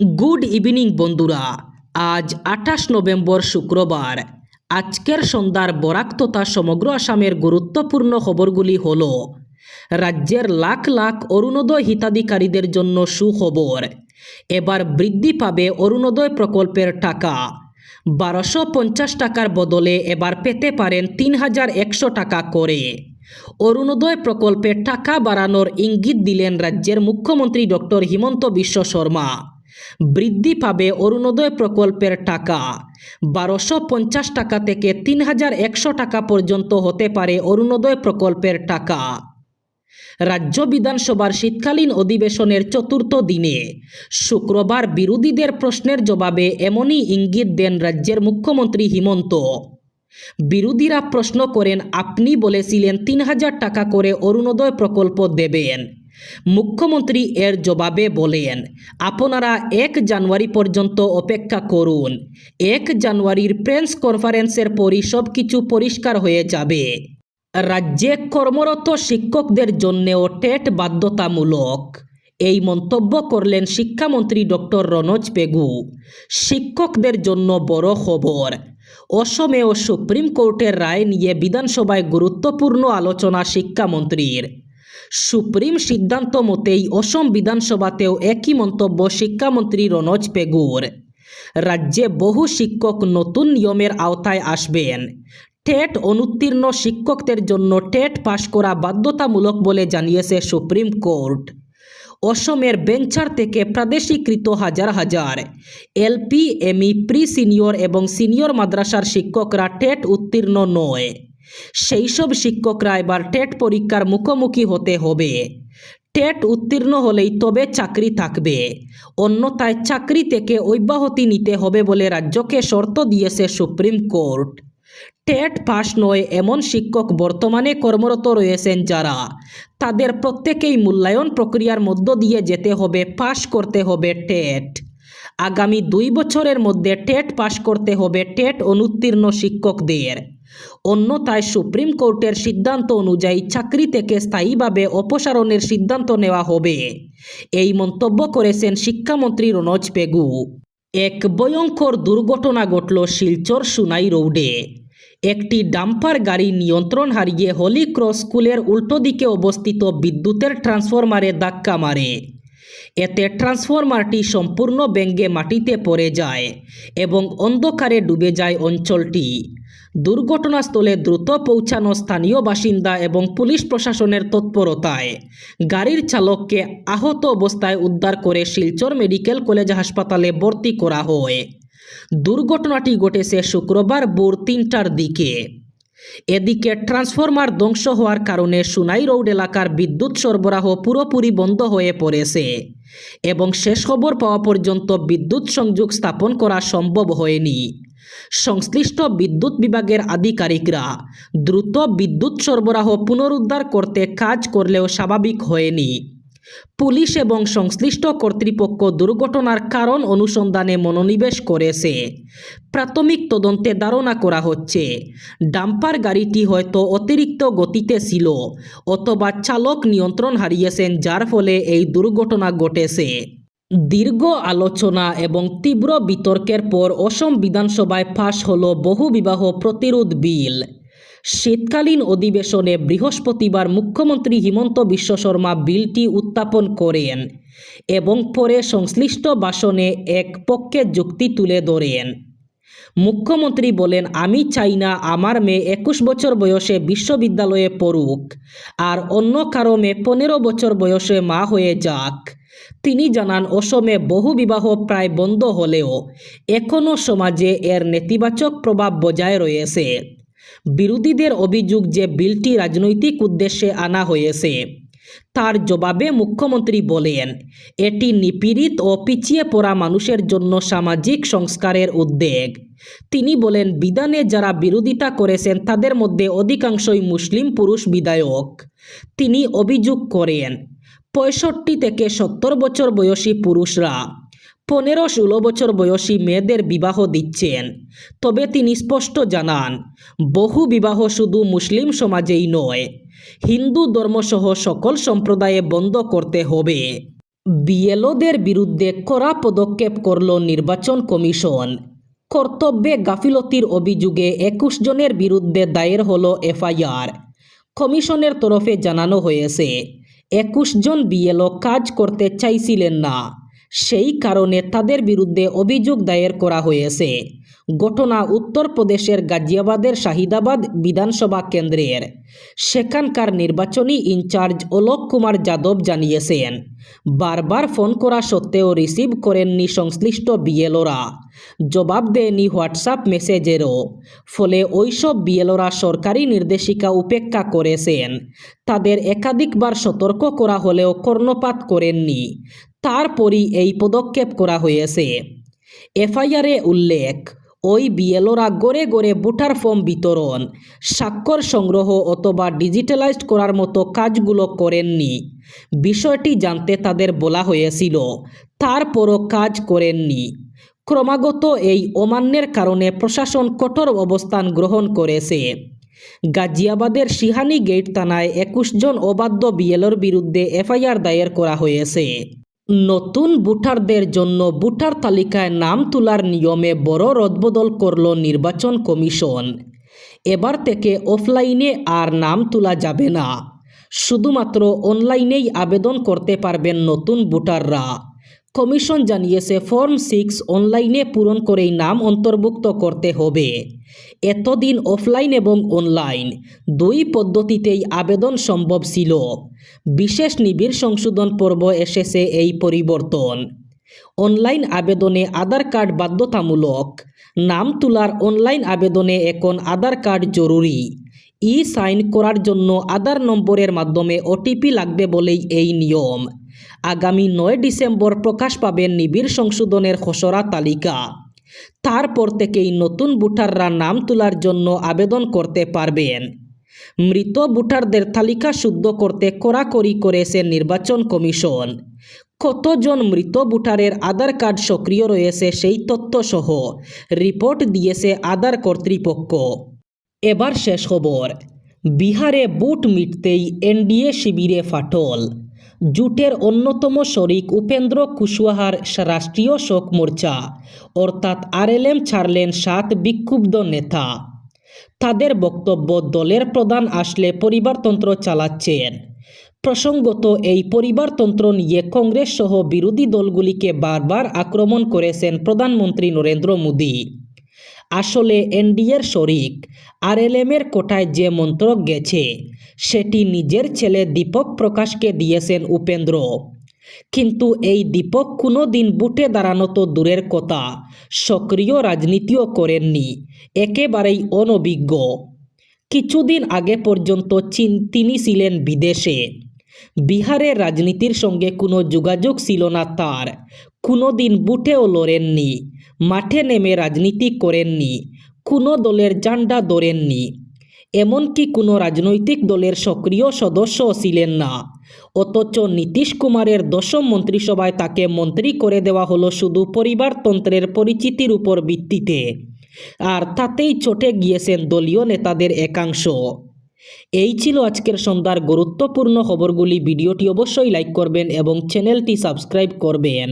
Good evening বন্ধুরা। আজ আঠাশ নভেম্বর শুক্রবার। আজকের সন্ধ্যার বরাক তথা সমগ্র আসামের গুরুত্বপূর্ণ খবরগুলি হল, রাজ্যের লাখ লাখ অরুণোদয় হিতাধিকারীদের জন্য সুখবর, এবার বৃদ্ধি পাবে অরুণোদয় প্রকল্পের টাকা। বারোশো পঞ্চাশ টাকার বদলে এবার পেতে পারেন তিন হাজার একশো টাকা করে। অরুণোদয় প্রকল্পে টাকা বাড়ানোর ইঙ্গিত দিলেন রাজ্যের মুখ্যমন্ত্রী ডক্টর হিমন্ত বিশ্ব শর্মা। বৃদ্ধি পাবে অরুণোদয় প্রকল্পের টাকা। বারোশো পঞ্চাশ টাকা থেকে তিন হাজার একশো টাকা পর্যন্ত হতে পারে অরুণোদয় প্রকল্পের টাকা। রাজ্য বিধানসভার শীতকালীন অধিবেশনের চতুর্থ দিনে শুক্রবার বিরোধীদের প্রশ্নের জবাবে এমনই ইঙ্গিত দেন রাজ্যের মুখ্যমন্ত্রী হিমন্ত। বিরোধীরা প্রশ্ন করেন, আপনি বলেছিলেন তিন হাজার টাকা করে অরুণোদয় প্রকল্প দেবেন। মুখ্যমন্ত্রী এর জবাবে বলেন, আপনারা এক জানুয়ারি পর্যন্ত অপেক্ষা করুন। এক জানুয়ারির প্রেস কনফারেন্সের পরই সব কিছু পরিষ্কার হয়ে যাবে। রাজ্যে কর্মরত শিক্ষকদের জন্যেও টেট বাধ্যতামূলক। এই মন্তব্য করলেন শিক্ষামন্ত্রী ডক্টর রনোজ পেগু শিক্ষকদের জন্য বড় খবর। অসমেও সুপ্রিম কোর্টের রায় নিয়ে বিধানসভায় গুরুত্বপূর্ণ আলোচনা শিক্ষামন্ত্রীর। সুপ্রিম সিদ্ধান্ত মতেই অসম বিধানসভাতেও একই মন্তব্য শিক্ষামন্ত্রী রনোজ পেগুর রাজ্যে বহু শিক্ষক নতুন নিয়মের আওতায় আসবেন। টেট অনুত্তীর্ণ শিক্ষকদের জন্য টেট পাশ করা বাধ্যতামূলক বলে জানিয়েছে সুপ্রিম কোর্ট। অসমের বেঞ্চার থেকে প্রাদেশিকৃত হাজার হাজার এলপি, এমই প্রি সিনিয়র এবং সিনিয়র মাদ্রাসার শিক্ষকরা টেট উত্তীর্ণ নয়। সেই সব শিক্ষকরা এবার টেট পরীক্ষার মুখোমুখি হতে হবে। টেট উত্তীর্ণ হলেই তবে চাকরি থাকবে। অন্যথায় চাকরি থেকে অব্যাহতি নিতে হবে বলে রাজ্যকে শর্ত দিয়েছে সুপ্রিম কোর্ট। টেট পাশ নয় এমন শিক্ষক বর্তমানে কর্মরত রয়েছেন যারা তাদের প্রত্যেকেই মূল্যায়ন প্রক্রিয়ার মধ্য দিয়ে যেতে হবে, পাশ করতে হবে টেট। আগামী দুই বছরের মধ্যে টেট পাশ করতে হবে টেট অনুত্তীর্ণ শিক্ষকদের। অন্যথায় সুপ্রিম কোর্টের সিদ্ধান্ত অনুযায়ী চাকরি থেকে স্থায়ীভাবে অপসারণের সিদ্ধান্ত নেওয়া হবে। এই মন্তব্য করেছেন শিক্ষামন্ত্রী রনোজ পেগু এক ভয়ঙ্কর দুর্ঘটনা ঘটল শিলচর সুনাই রোডে। একটি ডাম্পার গাড়ি নিয়ন্ত্রণ হারিয়ে হলি ক্রস স্কুলের উল্টো দিকে অবস্থিত বিদ্যুতের ট্রান্সফরমারে ধাক্কা মারে। এতে ট্রান্সফরমারটি সম্পূর্ণ ব্যঙ্গে মাটিতে পড়ে যায় এবং অন্ধকারে ডুবে যায় অঞ্চলটি। দুর্ঘটনাস্থলে দ্রুত পৌঁছানো স্থানীয় বাসিন্দা এবং পুলিশ প্রশাসনের তৎপরতায় গাড়ির চালককে আহত অবস্থায় উদ্ধার করে শিলচর মেডিকেল কলেজ হাসপাতালে ভর্তি করা হয়। দুর্ঘটনাটি ঘটেছে শুক্রবার ভোর তিনটার দিকে। এদিকে ট্রান্সফরমার ধ্বংস হওয়ার কারণে সুনাই রোড এলাকার বিদ্যুৎ সরবরাহ পুরোপুরি বন্ধ হয়ে পড়েছে এবং শেষ খবর পাওয়া পর্যন্ত বিদ্যুৎ সংযোগ স্থাপন করা সম্ভব হয়নি। সংশ্লিষ্ট বিদ্যুৎ বিভাগের আধিকারিকরা দ্রুত বিদ্যুৎ সরবরাহ পুনরুদ্ধার করতে কাজ করলেও স্বাভাবিক হয়নি। পুলিশ এবং সংশ্লিষ্ট কর্তৃপক্ষ দুর্ঘটনার কারণ অনুসন্ধানে মনোনিবেশ করেছে। প্রাথমিক তদন্তে ধারণা করা হচ্ছে, ডাম্পার গাড়িটি হয়তো অতিরিক্ত গতিতে ছিল অথবা চালক নিয়ন্ত্রণ হারিয়েছেন, যার ফলে এই দুর্ঘটনা ঘটেছে। দীর্ঘ আলোচনা এবং তীব্র বিতর্কের পর অসম বিধানসভায় পাশ হল বহুবিবাহ প্রতিরোধ বিল। শীতকালীন অধিবেশনে বৃহস্পতিবার মুখ্যমন্ত্রী হিমন্ত বিশ্ব শর্মা বিলটি উত্থাপন করেন এবং পরে সংশ্লিষ্ট ভাষণে এক পক্ষে যুক্তি তুলে ধরেন। মুখ্যমন্ত্রী বলেন, আমি চাই না আমার মেয়ে একুশ বছর বয়সে বিশ্ববিদ্যালয়ে পড়ুক, আর অন্য কারও মেয়ে পনেরো বছর বয়সে মা হয়ে যাক। তিনি জানান, অসমে বহু বিবাহ প্রায় বন্ধ হলেও এখনও সমাজে এর নেতিবাচক প্রভাব বজায় রয়েছে। বিরোধীদের অভিযোগ যে বিলটি রাজনৈতিক উদ্দেশ্যে আনা হয়েছে, তার জবাবে মুখ্যমন্ত্রী বলেন, এটি নিপীড়িত ও পিছিয়ে পড়া মানুষের জন্য সামাজিক সংস্কারের উদ্বেগ। তিনি বলেন, বিধানে যারা বিরোধিতা করেছেন, তাদের মধ্যে অধিকাংশই মুসলিম পুরুষ বিধায়ক। তিনি অভিযোগ করেন পঁয়ষট্টি থেকে সত্তর বছর বয়সী পুরুষরা পনেরো ষোলো বছর বয়সী মেয়েদের বিবাহ দিচ্ছেন। তবে তিনি স্পষ্ট জানান, বহু বিবাহ শুধু মুসলিম সমাজেই নয়, হিন্দু ধর্মসহ সকল সম্প্রদায়ে বন্ধ করতে হবে। বিএলওদের বিরুদ্ধে কড়া পদক্ষেপ করল নির্বাচন কমিশন। কর্তব্যে গাফিলতির অভিযোগে একুশ জনের বিরুদ্ধে দায়ের হলো এফআইআর, কমিশনের তরফে জানানো হয়েছে। একুশ জন বিএলও কাজ করতে চাইছিলেন না। সেই কারণে তাদের বিরুদ্ধে অভিযোগ দায়ের করা হয়েছে। ঘটনা উত্তরপ্রদেশের গাজিয়াবাদের শাহিদাবাদ বিধানসভা কেন্দ্রের। সেখানকার নির্বাচনী ইনচার্জ অলোক কুমার যাদব জানিয়েছেন বারবার ফোন করা সত্ত্বেও রিসিভ করেননি সংশ্লিষ্ট বিএলওরা। জবাব দেয়নি হোয়াটসঅ্যাপ মেসেজেরও। ফলে ওইসব বিএলওরা সরকারি নির্দেশিকা উপেক্ষা করেছেন। তাদের একাধিকবার সতর্ক করা হলেও কর্ণপাত করেননি। তারপরই এই পদক্ষেপ করা হয়েছে। এফআইআরে উল্লেখ, ওই বিএলওরা গড়ে গড়ে ভোটার ফর্ম বিতরণ, স্বাক্ষর সংগ্রহ অথবা ডিজিটালাইজড করার মতো কাজগুলো করেননি। বিষয়টি জানতে তাদের বলা হয়েছিল। তারপরও কাজ করেননি। ক্রমাগত এই অমান্যের কারণে প্রশাসন কঠোর অবস্থান গ্রহণ করেছে। গাজিয়াবাদের সিহানি গেট থানায় একুশ জন অবাধ্য বিএলওর বিরুদ্ধে এফআইআর দায়ের করা হয়েছে। নতুন ভোটারদের জন্য ভোটার তালিকায় নাম তোলার নিয়মে বড় রদবদল করল নির্বাচন কমিশন। এবার থেকে অফলাইনে আর নাম তোলা যাবে না। শুধুমাত্র অনলাইনেই আবেদন করতে পারবেন নতুন ভোটাররা। কমিশন জানিয়েছে, ফর্ম সিক্স অনলাইনে পূরণ করেই নাম অন্তর্ভুক্ত করতে হবে। এতদিন অফলাইন এবং অনলাইন দুই পদ্ধতিতেই আবেদন সম্ভব ছিল। বিশেষ নিবিড় সংশোধন পর্ব এসেছে এই পরিবর্তন। অনলাইন আবেদনে আধার কার্ড বাধ্যতামূলক। নাম তোলার অনলাইন আবেদনে এখন আধার কার্ড জরুরি। ই সাইন করার জন্য আধার নম্বরের মাধ্যমে ওটিপি লাগবে বলেই এই নিয়ম। আগামী নয় ডিসেম্বর প্রকাশ পাবেন নিবিড় সংশোধনের খসড়া তালিকা। তারপর থেকেই নতুন ভোটাররা নাম তোলার জন্য আবেদন করতে পারবেন। মৃত ভোটারদের তালিকা শুদ্ধ করতে কড়াকড়ি করেছে নির্বাচন কমিশন। কতজন মৃত ভোটারের আধার কার্ড সক্রিয় রয়েছে সেই তথ্য সহ রিপোর্ট দিয়েছে আধার কর্তৃপক্ষ। এবার শেষ খবর। বিহারে বুট মিটতেই এনডিএ শিবিরে ফাটল। জুটের অন্যতম শরিক উপেন্দ্র কুশওয়াহার রাষ্ট্রীয় শোক মোর্চা, অর্থাৎ আরএলএম ছাড়লেন সাত বিক্ষুব্ধ নেতা। তাদের বক্তব্য, দলের প্রধান আসলে পরিবারতন্ত্র চালাচ্ছেন। প্রসঙ্গত, এই পরিবারতন্ত্র নিয়ে কংগ্রেস সহ বিরোধী দলগুলিকে বারবার আক্রমণ করেছেন প্রধানমন্ত্রী নরেন্দ্র মোদী। আসলে এনডিএর শরিক, আরএলএমের কোটায় যে মন্ত্র গেছে, সেটি নিজের ছেলে দীপক প্রকাশকে দিয়েছেন উপেন্দ্র। কিন্তু এই দীপক কোনো দিন বুটে দাঁড়ানো তো দূরের কথা, সক্রিয় রাজনীতিও করেননি, একেবারেই অনভিজ্ঞ। কিছুদিন আগে পর্যন্ত চীন, তিনি ছিলেন বিদেশে। বিহারের রাজনীতির সঙ্গে কোনো যোগাযোগ ছিল না তার কোনো দিন বুটেও লড়েননি, মাঠে নেমে রাজনীতি করেননি, কোনো দলের জান্ডা ধরেননি। এমনকি কোনো রাজনৈতিক দলের সক্রিয় সদস্য ছিলেন না। অথচ নীতিশ কুমারের দশম মন্ত্রিসভায় তাকে মন্ত্রী করে দেওয়া হলো শুধু পরিবারতন্ত্রের পরিচিতির উপর ভিত্তিতে। আর তাতেই চটে গিয়েছেন দলীয় নেতাদের একাংশ। এই ছিল আজকের সন্ধ্যার গুরুত্বপূর্ণ খবরগুলি। ভিডিওটি অবশ্যই লাইক করবেন এবং চ্যানেলটি সাবস্ক্রাইব করবেন।